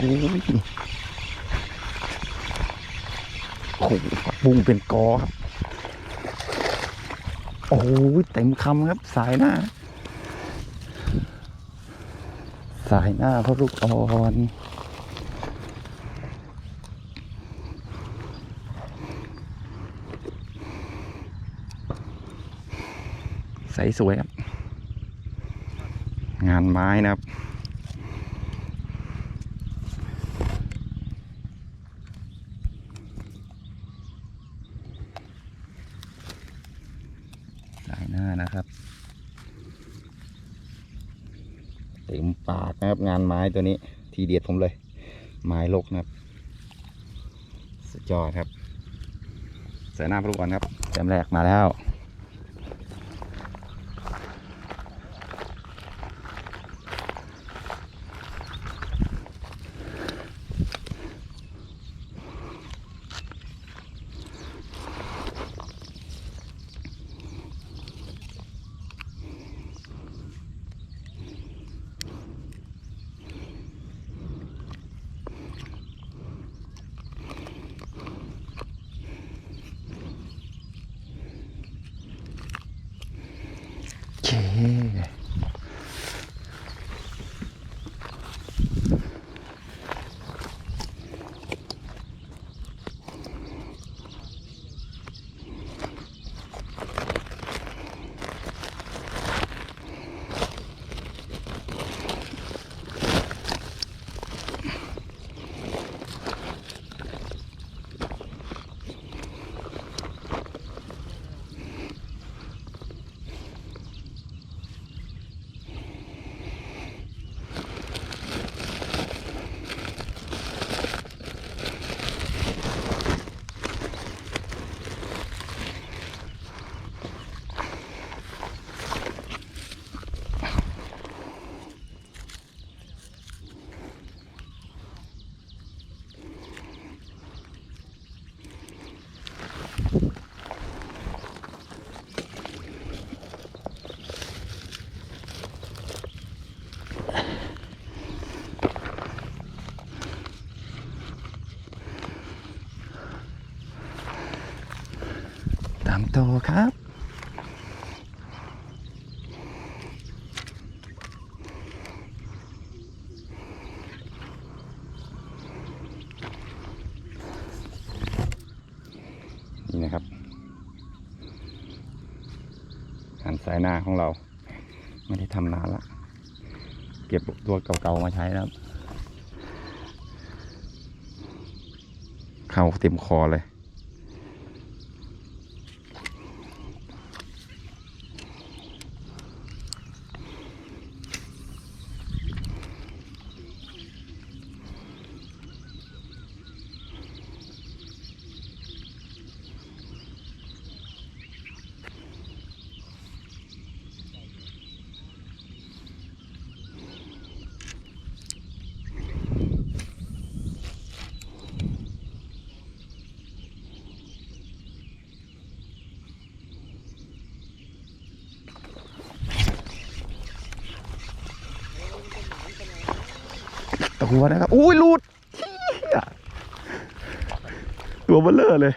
โอ้โหผักบุ้งเป็นกอครับ โอ้ยเต็มคำครับสายหน้า สายหน้าพระลูกอ่อนใสสวยครับ งานไม้นะครับ สายหน้านะครับ เต็มปาก นะครับ งานไม้ตัวนี้ ทีเด็ดผมเลย ไม้ลกนะครับ สุดยอดครับใส่หน้าพระลูกอ่อนครับแต้มแรกมาแล้ว โอเค ตามต่อครับ นี่นะครับหันสายหน้าของเรา ไม่ได้ทำนานละเก็บตัวเก่าๆมาใช้แล้วครับเข้าเต็มคอเลย ตัวนะครับ อุ้ยหลุดตัวเบลเลอร์เลย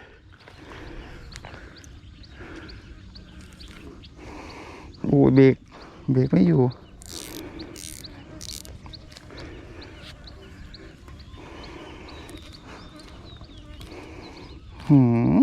โอ้ยเบรก เบรกไม่อยู่ หืม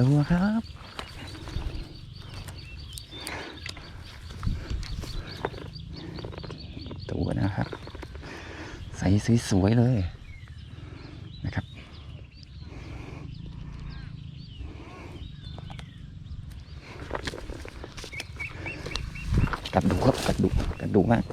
ตัวครับ ตัวนะครับ ใสสวยๆเลยนะครับกัดดุครับกัดดุกัดดุมาก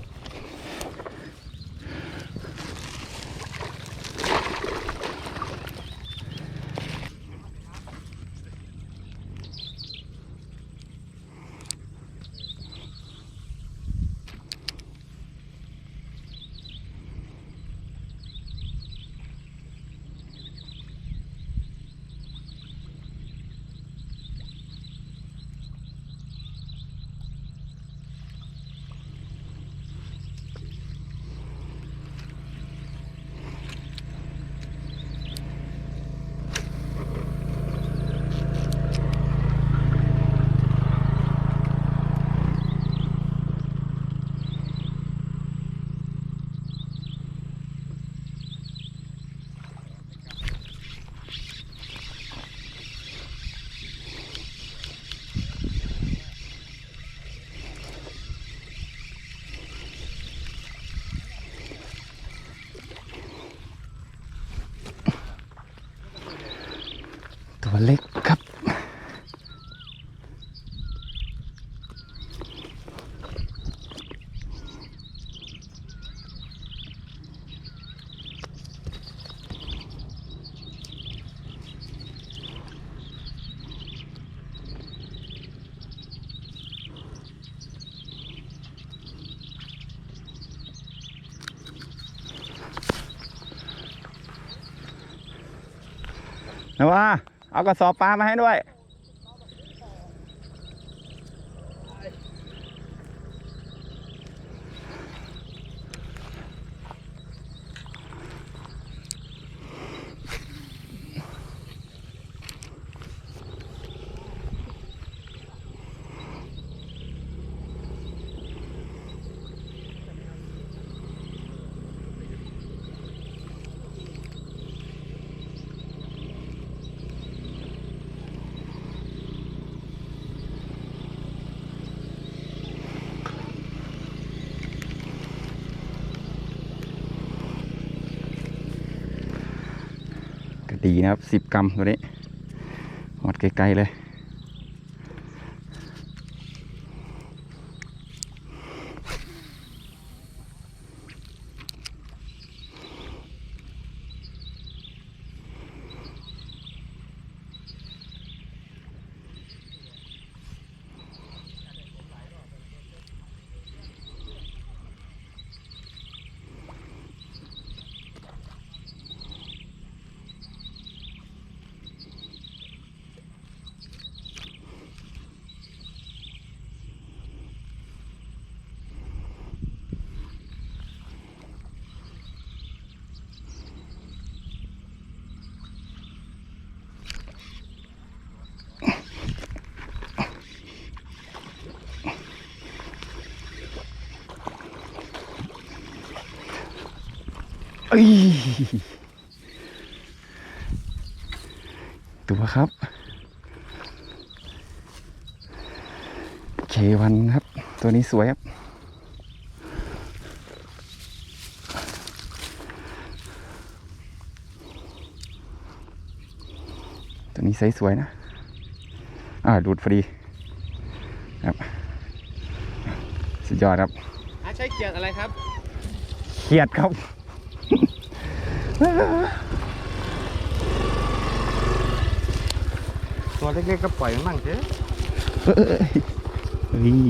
ว่าเอากระสอบปลามาให้ด้วย ก็ดี นะครับสิบกรัมตัวนี้วัดไกลๆเลย ตัวครับ เควันครับ ตัวนี้สวยครับ ตัวนี้ไซส์สวยนะ อ่าดูดพอดี ครับ สุดยอดครับอาใช้เกียร์อะไรครับเครียดครับ ตัวเล็กๆก็ปล่อยมันมั่งเถอะเอ้ยนี่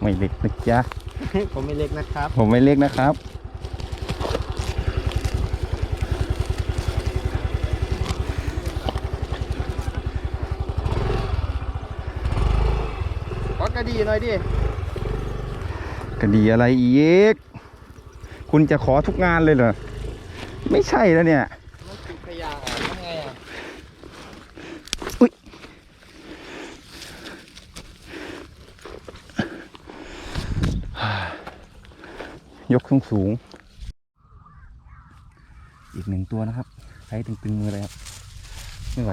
ไม่เล็กนะจ๊ะ ผมไม่เล็กนะครับ ผมไม่เล็กนะครับ ขอกระดีหน่อยดิคดีอะไรอีก คุณจะขอทุกงานเลยเหรอ ไม่ใช่แล้วเนี่ย มันติดขยะอะทำไงอะยกสูงสูง อีกหนึ่งตัวนะครับใช้ตึงๆมือเลยครับ ไม่ไหว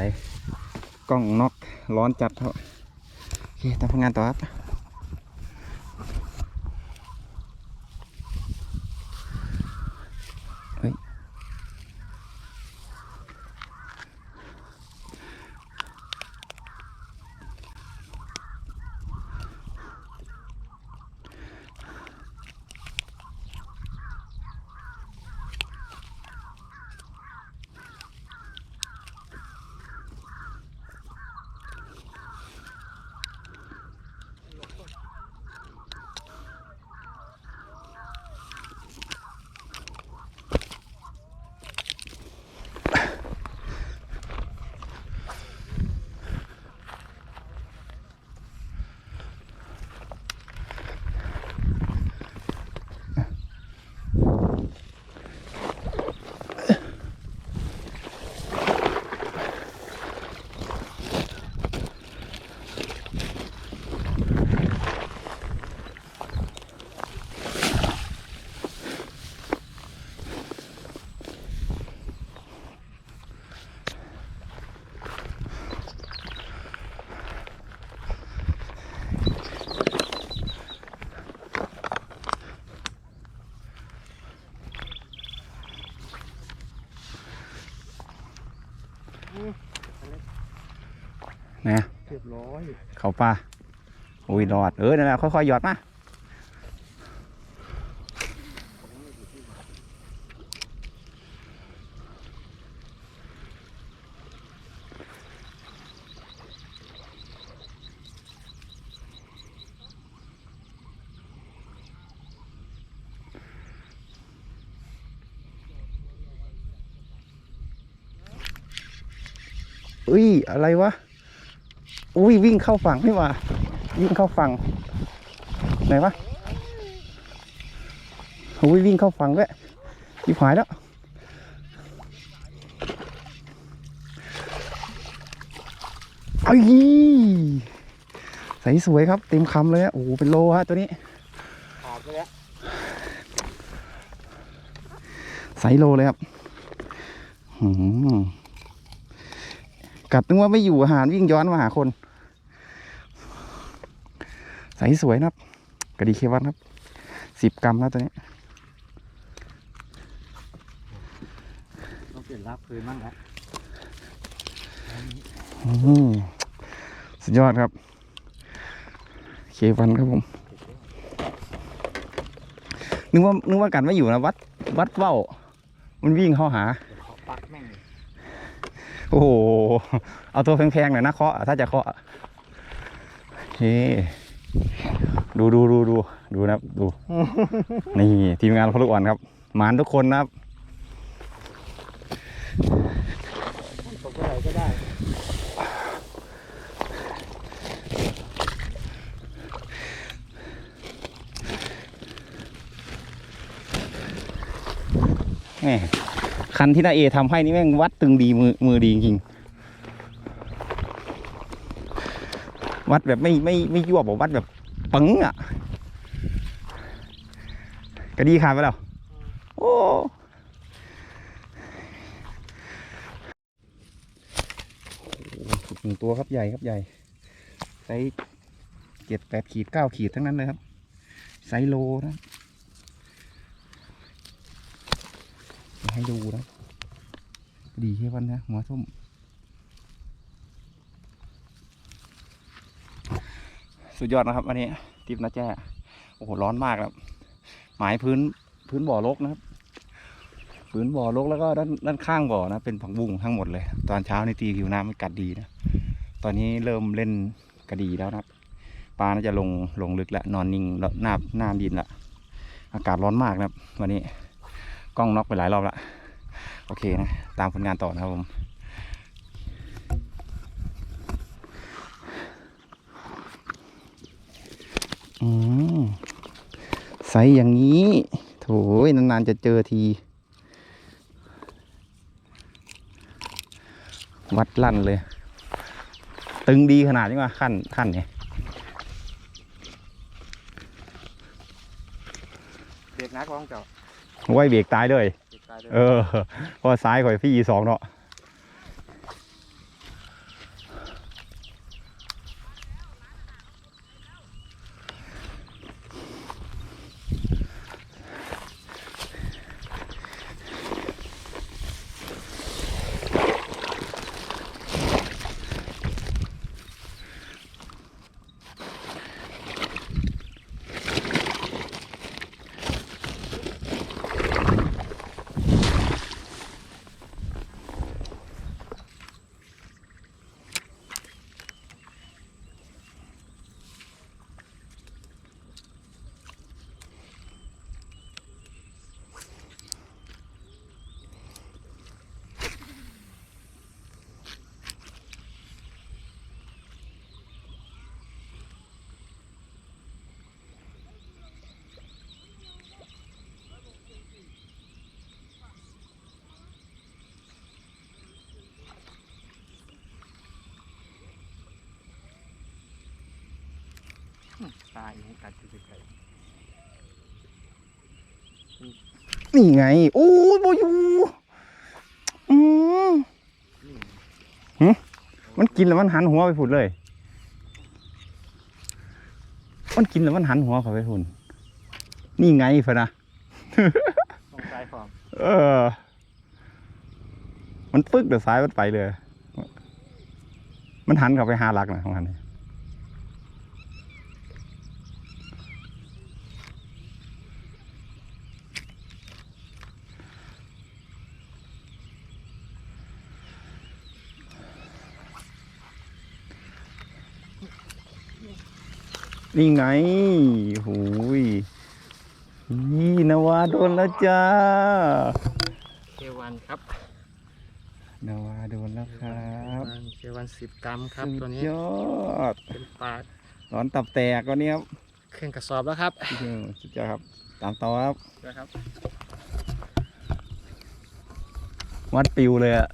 กล้องน็อกร้อนจัดครับ โอเคทำงานต่อครับ รียบร้อยเขาปลาโอ้ยรอดเออนั่นแหละค่อยๆหยอดมาอุ้ยอะไรวะ อุ้ยวิ่งเข้าฝั่งนี่หว่า วิ่งเข้าฝั่งไหนวะโอ้ยวิ่งเข้าฝั่งด้วยยิบหายแล้วไอ้ยใสสวยครับเต็มคำเลยอะโอ้โหเป็นโลฮะตัวนี้ขาดไปแล้วไซส์โลเลยครับหืมกัดนึกว่าไม่อยู่อาหารวิ่งย้อนมาหาคน ใสสวยนะครับกระดีเควันครับสิบกรัมนะตัวนี้ต้องเปลี่ยนรับคืนบ้างแล้วอืมสุดยอดครับเควันครับผมนึกว่านึกว่ากัดไม่อยู่นะวัดวัดเว้า มันวิ่งเข้าหาเดี๋ยวเขาปักแม่งเลยโอ้โห เอาตัวแพงๆหน่อยนะเคาะถ้าจะเคาะเฮ้ ดูดูดูดูดูนะครับ ดู นี่ทีมงานพลุกอ่อนครับหมานทุกคนนะครับตกไปไหนก็ได้แหมคันที่นาเอทำให้นี่แม่งวัดตึงดีมือมือดีจริงๆ วัดแบบไม่ไม่ไม่ยั่วบอกวัดแบบปึ้งอะกระดีขาดไปแล้ว โอ้หนึ่งตัวครับใหญ่ครับใหญ่ไซส์เจ็ดแปดขีดเก้าขีดทั้งนั้นเลยครับไซส์โลนะให้ดูนะดีแค่วันนะหัวส้ม สุดยอดนะครับวันนี้ทิปนะแจ้โอ้โหร้อนมากครับ หมายพื้นพื้นบ่อรกนะครับ พื้นบ่อรกแล้วก็ด้านด้านข้างบ่อนะ เป็นผักบุ้งทั้งหมดเลย ตอนเช้าในตีผิวน้ำมันกัดดีนะ ตอนนี้เริ่มเล่นกระดีแล้วนะครับปลาน่าจะลงลงลึกแล้วนอนนิ่งแล้วหน้าหน้าดินละอากาศร้อนมากนะครับ วันนี้กล้องน็อกไปหลายรอบละโอเคนะ ตามผลงานต่อนะครับผม อืมใสอย่างนี้โถยนานๆจะเจอที วัดลั่นเลย ตึงดีขนาดนี้ว่าขั้นขั้นเนี่ยเบรกนักร้องเจ้าไว้เบรกตายเลยเบรกตายเลยเออเพอซ้ายข่อยพี่สองเนาะาอีกกัดอยู่ไกลนี่ไงโอ้ยโบอยูอืมๆนี่มันกินแล้วมันหันหัวไปผุดเลย มันกินแล้วมันหันหัวเขาไปผุนนี่ไงพะนะตรงซ้ายของเออ มันปึ๊กเดี๋ยวซ้ายมันไปเลย มันหันเข้าไปหาหลักนะของมันนี่ นี่ไงหูยนี่นวาโดนแล้วจ้าเควันครับนาวาโดนแล้วครับเควันสิบกรัมครับสุตัวดนี้ยอดเป็นปลาร้อนตับแตกวันนี้ครับเครื่องกระสอบแล้วครับอืมสุดยอดครับ ตามต่อครับนะครับ วัดปิวเลยอะ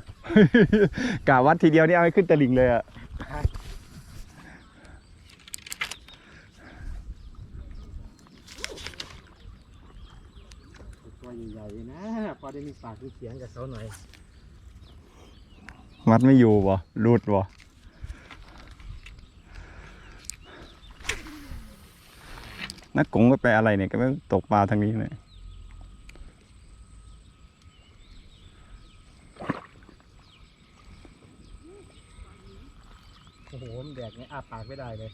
กะวัดทีเดียวนี่เอาให้ขึ้นตะลิงเลยอะ ตัวใหญ่ๆนะ พอ ได้มีปากมีเสียงกับเขาหน่อยวัดไม่อยู่บ่รูดบ่นักกงก็ไปอะไรเนี่ยก็ไม่ตกปลาทางนี้เลยโอ้โหมันแดกเนี่ยอ้าปากไม่ได้เลย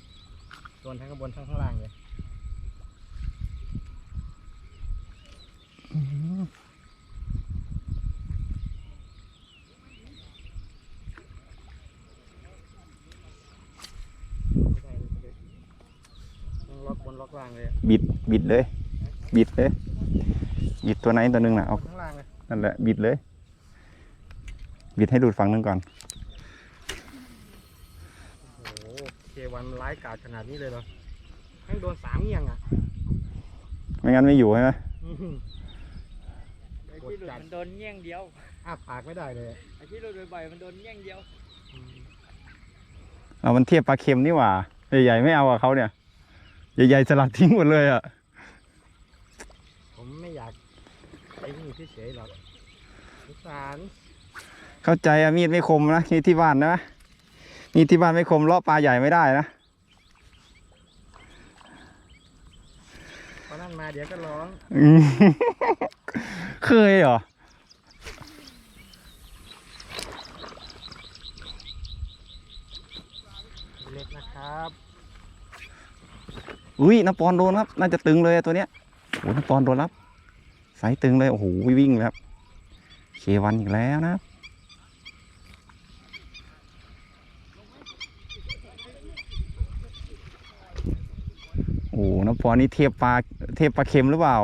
โดนทั้งข้างบนทั้งข้างล่างเลย ไม่ได้เลยต้อง ล็อกบนล็อกล่างเลยอะบิดบิดเลย บิดเลย บิดตัวไหนตัวหนึงน่ะเอาข้างล่างเลยนั่นแหละบิดเลย บิดให้ดูดฝั่งหนึงก่อนโอ้โหเควันร้ายกาจขนาดนี้เลยเหรอให้โดนสามเงียงอะไม่งั้นไม่อยู่ใช่ไหมอื้อหือ ไอ้ที่หลุดมันโดนเงี้ยงเดียวอ้าปากไม่ได้เลยอะไอ้ที่หลุดบ่อยๆมันโดนเงี้ยงเดียวอืมเอามันเทียบปลาเค็มนี่หว่าใหญ่ๆไม่เอาอะเขาเนี่ย ใหญ่ๆสลัดทิ้งหมดเลยอะผมไม่อยากไปนี่เฉยๆหรอกสงสารเข้าใจอะมีดไม่คมนะมีดที่บ้านนะมีดที่บ้านไม่คมเลาะปลาใหญ่ไม่ได้นะพอนั่นมาเดี๋ยวก็ร้อง อืม เคยเหรอ เล็กนะครับ อุ้ยน้ำปอนโดนครับ น่าจะตึงเลยตัวเนี้ยโอ้น้ำปอนโดนรับสายตึงเลยโอ้โหวิ่งเลยครับเควันอีกแล้วนะโอ้น้ำปอนนี่เทียบปลาเทียบปลาเค็มหรือเปล่า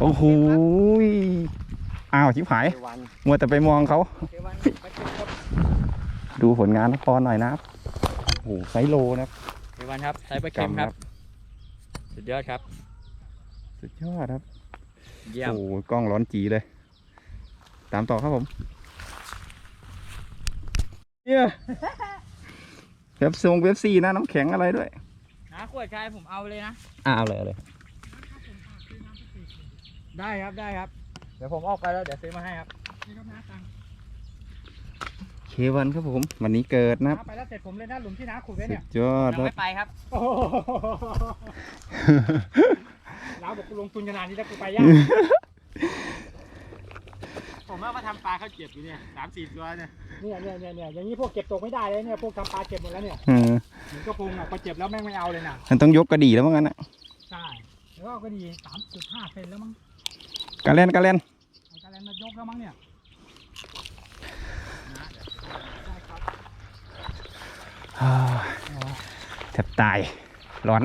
โอ้โห อ้าวชิบหายเควันมัวแต่ไปมองเขาเทวันปลาเค็มครับดูผลงานนครหน่อยนะครับโอ้โหไซส์โลนะครับเทวันครับใช้ปลาเค็มครับ สุดยอดครับ สุดยอดครับ เยี่ยม โอ้โหกล้องร้อนจีเลย ตามต่อครับผมเนี่ยเว็บซงเว็บซีนะน้ำแข็งอะไรด้วย นะขวดชายผมเอาเลยนะ อ่าเอาเลยเอาเลย ได้ครับได้ครับ เดี๋ยวผมออกไปแล้วเดี๋ยวซื้อมาให้ครับเควันครับผม วันนี้เกิดนะครับไปแล้วเสร็จผมเลยนะหลุมที่น้าขุดไว้สุเนี่ยดยอดยังครับ ไม่ไปครับ โอ้โหน้าบอกกูลงทุนขนาดนี้แล้วกูไปยากผมว่ามาทำปลาเขาเก็บอยู่เนี่ยสามสี่ตัวเนี่ยเนี่ยเนี่ยเนี่ยเนี่ยอย่างนี้พวกเก็บตกไม่ได้เลยเนี่ยพวกทำปลาเก็บหมดแล้วเนี่ยเออเหมือนกระพงอะพอเจ็บแล้วแม่งไม่เอาเลยนะ มันต้องยกกระดี่แล้วมั้งงั้นนะใช่แล้วก็ดีสามจุดห้าเซนแล้วมั้ง กระเล่นกระเล่นไอ้กาแลนมายกแล้วมั้งเนี่ยอ่าแทบตาย ร้อน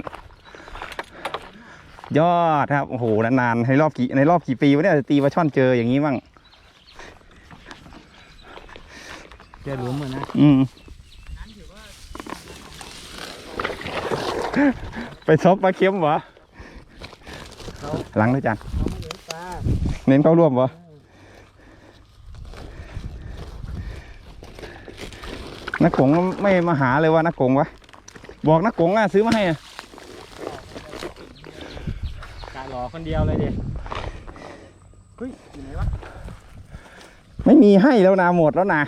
ยอดครับ โอ้โห นานๆในรอบกี่ในรอบกี่ปีวะเนี่ยจะตีปลาช่อนเจออย่างนี้มั่งเจอหลุมเหมือนนะ อืมไปซบปลาเค็มเหรอหลังเลยจ้ะเขาไม่เห็นปลา เน้นเข้าร่วมวะนักกงไม่มาหาเลยวะนักกงวะบอกนักกงอะซื้อมาให้อะกาหล่อคนเดียวเลยดิเฮ้ยอยู่ไหนวะไม่มีให้แล้วนะหมดแล้วนะ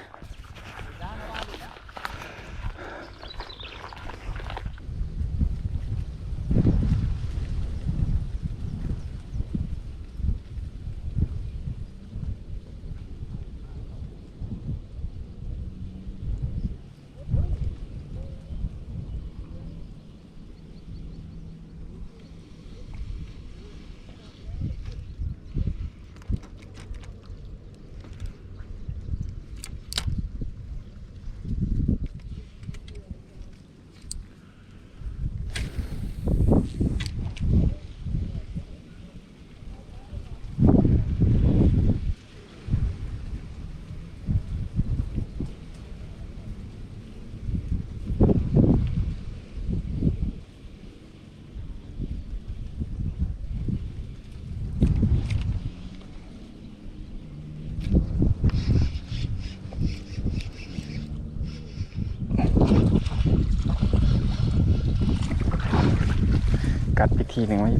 ทีหนึ่งไว้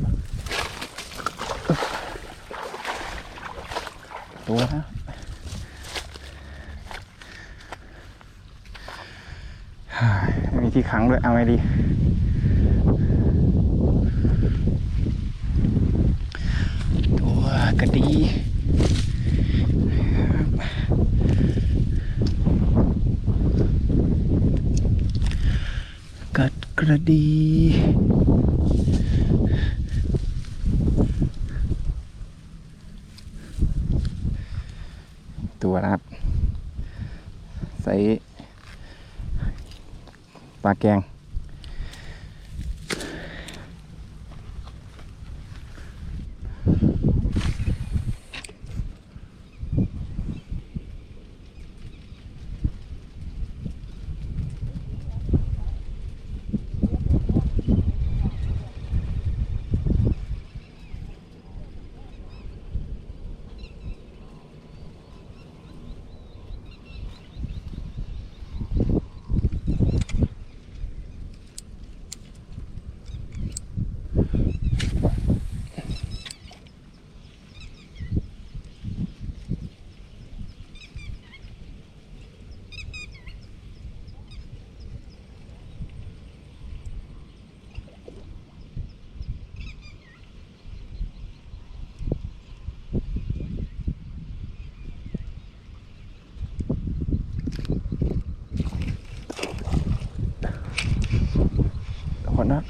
ตัวนะไม่มีที่ขังด้วย เอาไงดีตัวกระดีกัดกระดี ตัวนะครับ ใส่ปลา แกง คนนะ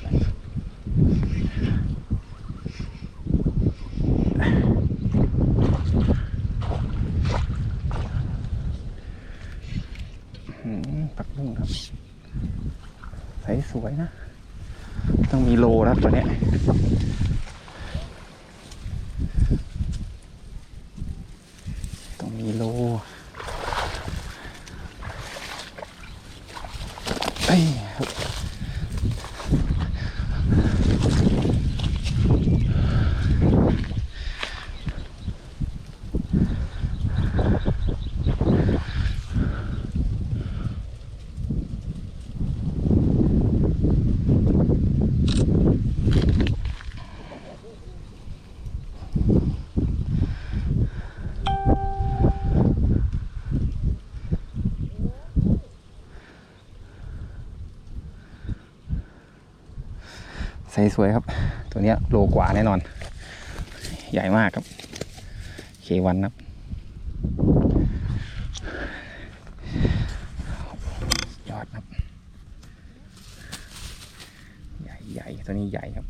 อืมปักบุ้งครับ ใสสวยนะ ต้องมีโลนะตัวเนี้ยต้องมีโลเอ้ย ใสสวยครับ ตัวนี้โลกว่าแน่นอน ใหญ่มากครับเควันครับยอดครับ ใหญ่ใหญ่ตัวนี้ใหญ่ครับ